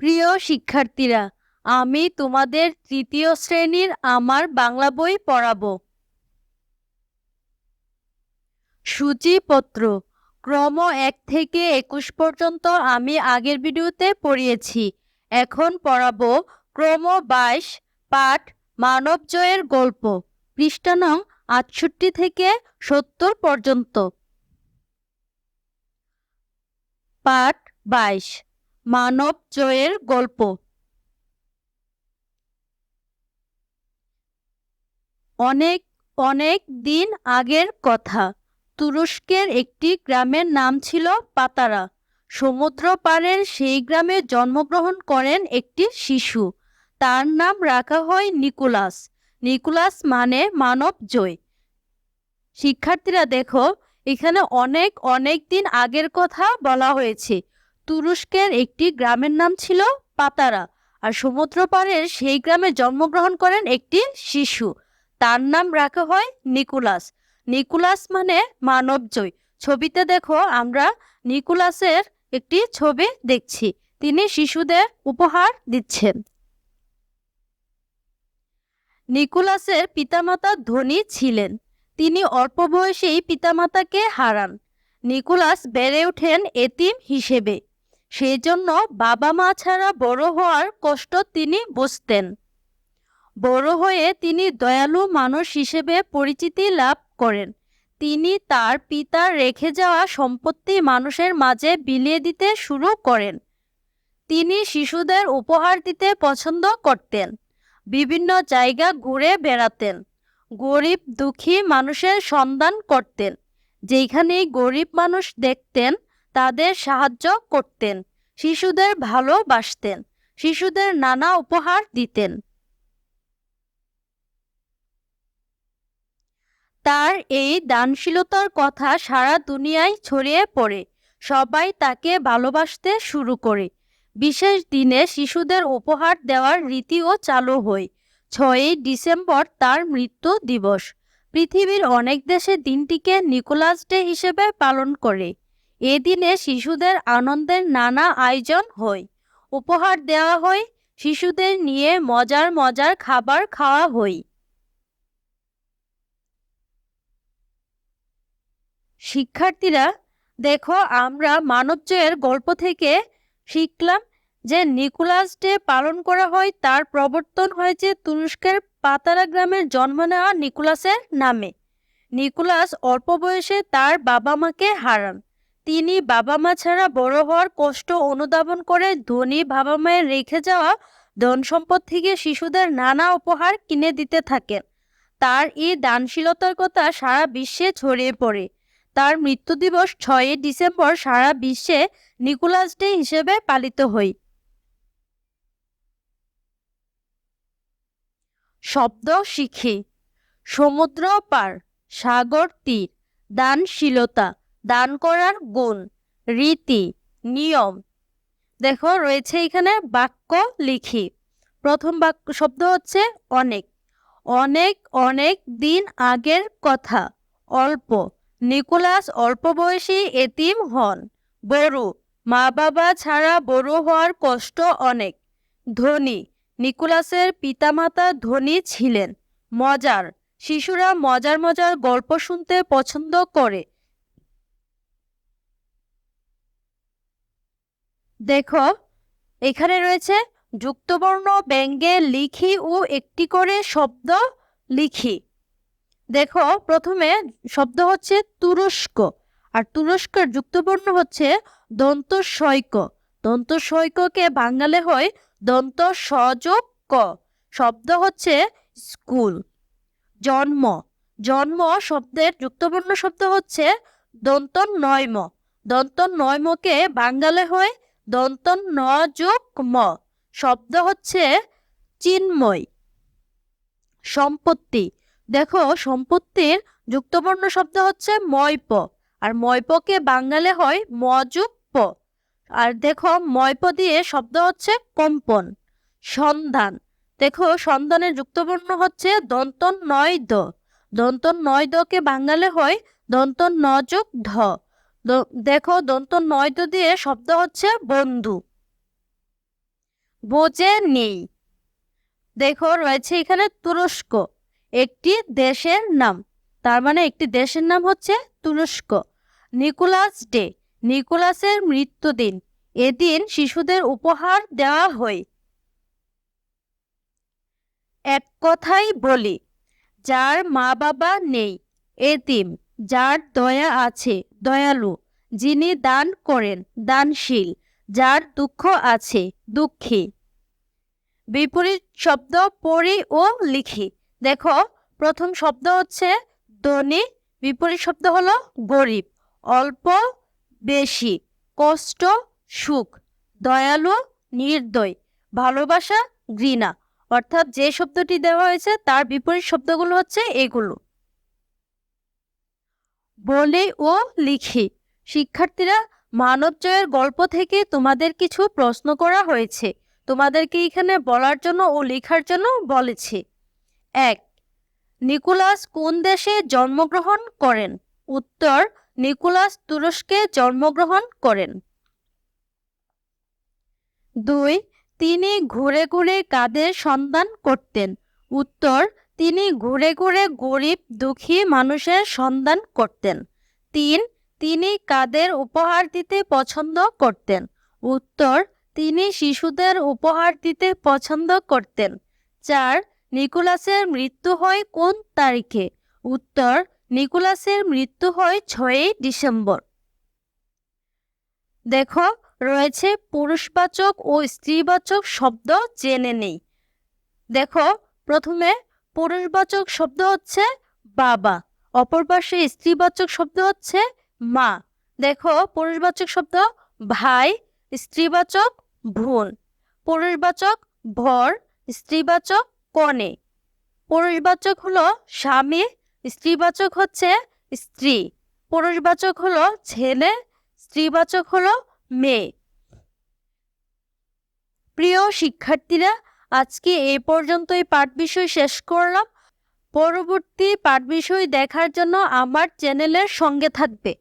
প্রিয় শিক্ষার্থীরা, আমি তোমাদের তৃতীয় শ্রেণির আমার বাংলা বই পড়াব। সূচিপত্র। ক্রম এক থেকে একুশ পর্যন্ত আমি আগের ভিডিওতে পড়িয়েছি। এখন পড়াবো ক্রম বাইশ, পাঠ মানবজয়ের গল্প। পৃষ্ঠা নং আটষট্টি থেকে সত্তর পর্যন্ত। পাঠ বাইশ। মানব জয়ের গল্প। অনেক অনেক দিন আগের কথা। তুরস্কের একটি গ্রামের নাম ছিল পাতারা। সমুদ্র পাড়ের সেই গ্রামে জন্মগ্রহণ করেন একটি শিশু। তার নাম রাখা হয় নিকোলাস। নিকোলাস মানে মানব জয়। শিক্ষার্থীরা দেখো, এখানে অনেক অনেক দিন আগের কথা বলা হয়েছে। তুরস্কের একটি গ্রামের নাম ছিল পাতারা আর সমুদ্র পাড়ের সেই গ্রামে জন্মগ্রহণ করেন একটি শিশু। তার নাম রাখা হয় নিকোলাস। নিকোলাস মানে মানবজয় ছবিতে দেখো আমরা নিকোলাসের একটি ছবি দেখছি। তিনি শিশুদের উপহার দিচ্ছেন। নিকোলাসের পিতামাতা ধনী ছিলেন। তিনি অল্প বয়সেই পিতামাতাকে হারান। নিকোলাস বেড়ে ওঠেন এতিম হিসেবে। সেই জন্য বাবা মা ছাড়া বড় হওয়ার কষ্ট তিনি বুঝতেন। বড় হয়ে তিনি দয়ালু মানুষ হিসেবে পরিচিতি লাভ করেন। তিনি তার পিতার রেখে যাওয়া সম্পত্তি মানুষের মাঝে বিলিয়ে দিতে শুরু করেন। তিনি শিশুদের উপহার দিতে পছন্দ করতেন। বিভিন্ন জায়গা ঘুরে বেড়াতেন। গরিব দুঃখী মানুষের সন্ধান করতেন। যেখানেই গরিব মানুষ দেখতেন তাদের সাহায্য করতেন। শিশুদের ভালোবাসতেন। শিশুদের নানা উপহার দিতেন। তার এই দানশীলতার কথা সারা দুনিয়ায় ছড়িয়ে পড়ে। সবাই তাকে ভালোবাসতে শুরু করে। বিশেষ দিনে শিশুদের উপহার দেওয়ার রীতিও চালু হয়। ছয়ই ডিসেম্বর তার মৃত্যু দিবস। পৃথিবীর অনেক দেশে দিনটিকে নিকোলাস ডে হিসেবে পালন করে। এদিনে শিশুদের আনন্দের নানা আয়োজন হয়। উপহার দেওয়া হয়, শিশুদের নিয়ে মজার মজার খাবার খাওয়া হয়। শিক্ষার্থীরা, দেখো আমরা মানবজয়ের গল্প থেকে শিখলাম যে নিকোলাস ডে পালন করা হয়, তার প্রবর্তন হয়েছে তুরস্কের পাতারা গ্রামের জন্ম নেওয়া নিকোলাসের নামে। নিকোলাস অল্প বয়সে তার বাবা মাকে হারান। তিনি বাবা মা ছাড়া বড় হওয়ার কষ্ট অনুধাবন করে ধনী বাবা মায়ের রেখে যাওয়া ধন সম্পদ থেকে শিশুদের নানা উপহার কিনে দিতে থাকেন। তার এই দানশীলতার কথা সারা বিশ্বে ছড়িয়ে পড়ে। তার মৃত্যু দিবস ছয়ই ডিসেম্বর সারা বিশ্বে নিকোলাস ডে হিসেবে পালিত হয় শব্দ শিখি। সমুদ্র পার, সাগর তীর, দানশীলতা। দান করার গুণ, রীতি, নিয়ম। দেখো রয়েছে এখানে বাক্য লিখি। প্রথম বাক্য শব্দ হচ্ছে অনেক। অনেক অনেক দিন আগের কথা। অল্প। নিকোলাস অল্প বয়সী এতিম হন। বড়। মা বাবা ছাড়া বড় হওয়ার কষ্ট অনেক। ধনী। নিকোলাসের পিতামাতা ধনী ছিলেন। মজার। শিশুরা মজার মজার গল্প শুনতে পছন্দ করে। দেখো, এখানে রয়েছে যুক্তবর্ণ ব্যঙ্গে লিখি ও একটি করে শব্দ লিখি। দেখো, প্রথমে শব্দ হচ্ছে তুরস্ক, আর তুরস্কের যুক্তবর্ণ হচ্ছে দন্ত সৈক দন্ত সৈককে বাঙালে হয় দন্ত সযোগ ক শব্দ হচ্ছে স্কুল, জন্ম। জন্ম শব্দের যুক্তবর্ণ শব্দ হচ্ছে দন্ত নয়ম দন্ত নয়মকে বাঙ্গালে হয় দন্ত ন যোগ ম। শব্দ হচ্ছে চিন্ময়। সম্পত্তি। দেখো, সম্পত্তির যুক্তবর্ণ শব্দ হচ্ছে ময়প। আর ময়পকে বাঙালে হয় মযুক প। আর দেখো, ময়প দিয়ে শব্দ হচ্ছে কম্পন, সন্ধান। দেখো, সন্ধানের যুক্তবর্ণ হচ্ছে দন্ত নয় দ। দন্ত নয় দকে বাঙালে হয় দন্ত নযোগ ধ দেখো দন্ত নয় দ দিয়ে শব্দ হচ্ছে বন্ধু। বোঝে নেই। দেখো রয়েছে এখানে তুরস্ক, একটি দেশের নাম। তার মানে একটি দেশের নাম হচ্ছে তুরস্ক। নিকোলাস ডে, নিকোলাসের মৃত্যুদিন। এদিন শিশুদের উপহার দেওয়া হয়। এক কথাই বলি, যার মা বাবা নেই এতিম যার দয়া আছে, দয়ালু, যিনি দান করেন, দানশীল, যার দুঃখ আছে, দুঃখী। বিপরীত শব্দ পড়ি ও লিখি। দেখো, প্রথম শব্দ হচ্ছে ধনী, বিপরীত শব্দ হলো গরিব, অল্প, বেশি, কষ্ট, সুখ, দয়ালু, নির্দয়, ভালোবাসা, ঘৃণা। অর্থাৎ যে শব্দটি দেওয়া হয়েছে, তার বিপরীত শব্দগুলো হচ্ছে এগুলো। বলি ও লিখি। শিক্ষার্থীরা মানব জয়ের গল্প থেকে তোমাদের কিছু প্রশ্ন করা হয়েছে। তোমাদেরকে এখানে বলার জন্য ও লেখার জন্য বলেছে। এক, নিকোলাস কোন দেশে জন্মগ্রহণ করেন? উত্তর, নিকোলাস তুরস্কে জন্মগ্রহণ করেন। দুই, তিনি ঘুরে ঘুরে কাদের সন্ধান করতেন? উত্তর তিনি ঘুরে ঘুরে গরিব, দুঃখী মানুষের সন্ধান করতেন। তিন, তিনি কাদের উপহার দিতে পছন্দ করতেন? উত্তর, তিনি শিশুদের উপহার দিতে পছন্দ করতেন। চার, নিকোলাসের মৃত্যু হয় কোন তারিখে? উত্তর, নিকোলাসের মৃত্যু হয় ছয়ই ডিসেম্বর। দেখো, রয়েছে পুরুষবাচক ও স্ত্রীবাচক শব্দ জেনে নেই। দেখো, প্রথমে পুরুষবাচক শব্দ হচ্ছে বাবা, অপর পাশে স্ত্রীবাচক শব্দ হচ্ছে মা। দেখো পুরুষবাচক শব্দ ভাই, স্ত্রীবাচক বোন। পুরুষবাচক ভর, স্ত্রীবাচক কনে। পুরুষবাচক হলো স্বামী, স্ত্রীবাচক হচ্ছে স্ত্রী। পুরুষবাচক হলো ছেলে, স্ত্রীবাচক হলো মেয়ে। প্রিয় শিক্ষার্থীরা আজকে এই পাঠ বিষয় শেষ করলাম। পরবর্তী পাঠ বিষয় দেখার জন্য আমার চ্যানেলের সঙ্গে থাকবে।